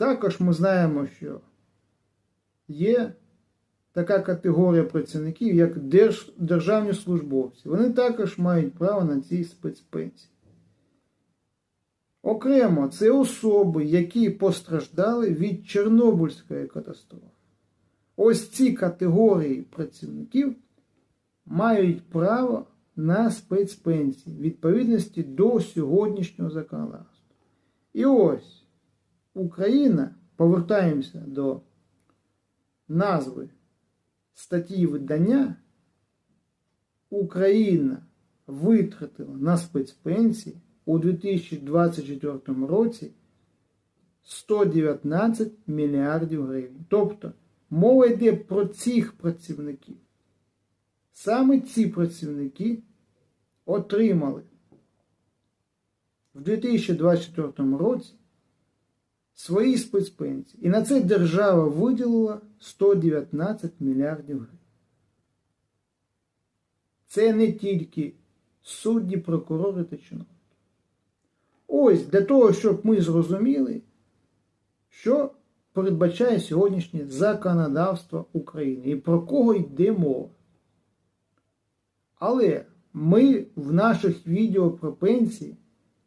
Також ми знаємо, що є така категорія працівників, як держ, державні службовці. Вони також мають право на ці спецпенсії. Окремо, це особи, які постраждали від Чорнобильської катастрофи. Ось ці категорії працівників мають право на спецпенсії відповідності до сьогоднішнього законодавства. І ось Україна, повертаємося до назви статті видання, Україна витратила на спецпенсії у 2024 році 119 мільярдів гривень. Тобто мова йде про цих працівників. Саме ці працівники отримали в 2024 році свої спецпенсії. І на це держава виділила 119 мільярдів гривень. Це не тільки судді, прокурори та чиновники. Ось для того, щоб ми зрозуміли, що передбачає сьогоднішнє законодавство України і про кого йде мова. Але ми в наших відео про пенсії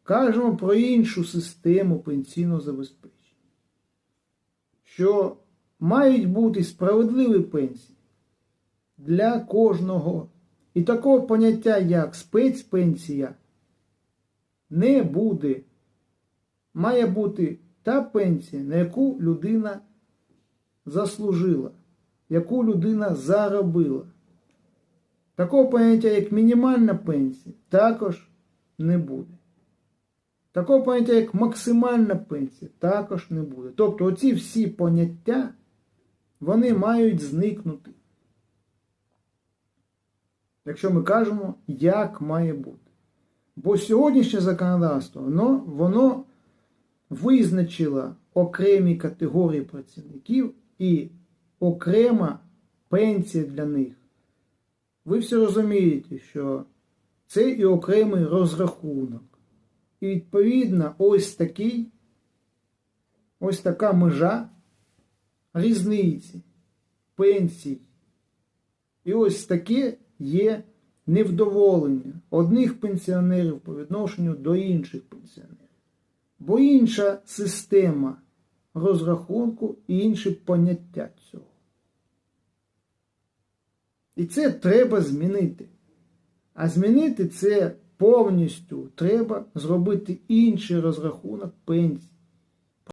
кажемо про іншу систему пенсійного забезпечення, що мають бути справедливі пенсії для кожного. І такого поняття, як спецпенсія, не буде. Має бути та пенсія, на яку людина заслужила, яку людина заробила. Такого поняття, як мінімальна пенсія, також не буде. Такого поняття, як максимальна пенсія, також не буде. Тобто оці всі поняття, вони мають зникнути. Якщо ми кажемо, як має бути. Бо сьогоднішнє законодавство, воно, воно визначило окремі категорії працівників і окрема пенсія для них. Ви всі розумієте, що це і окремий розрахунок. І відповідно ось такий, ось така межа різниці, пенсій. І ось таке є невдоволення одних пенсіонерів по відношенню до інших пенсіонерів. Бо інша система розрахунку і інші поняття цього. І це треба змінити. А змінити це повністю треба зробити інший розрахунок пенсії.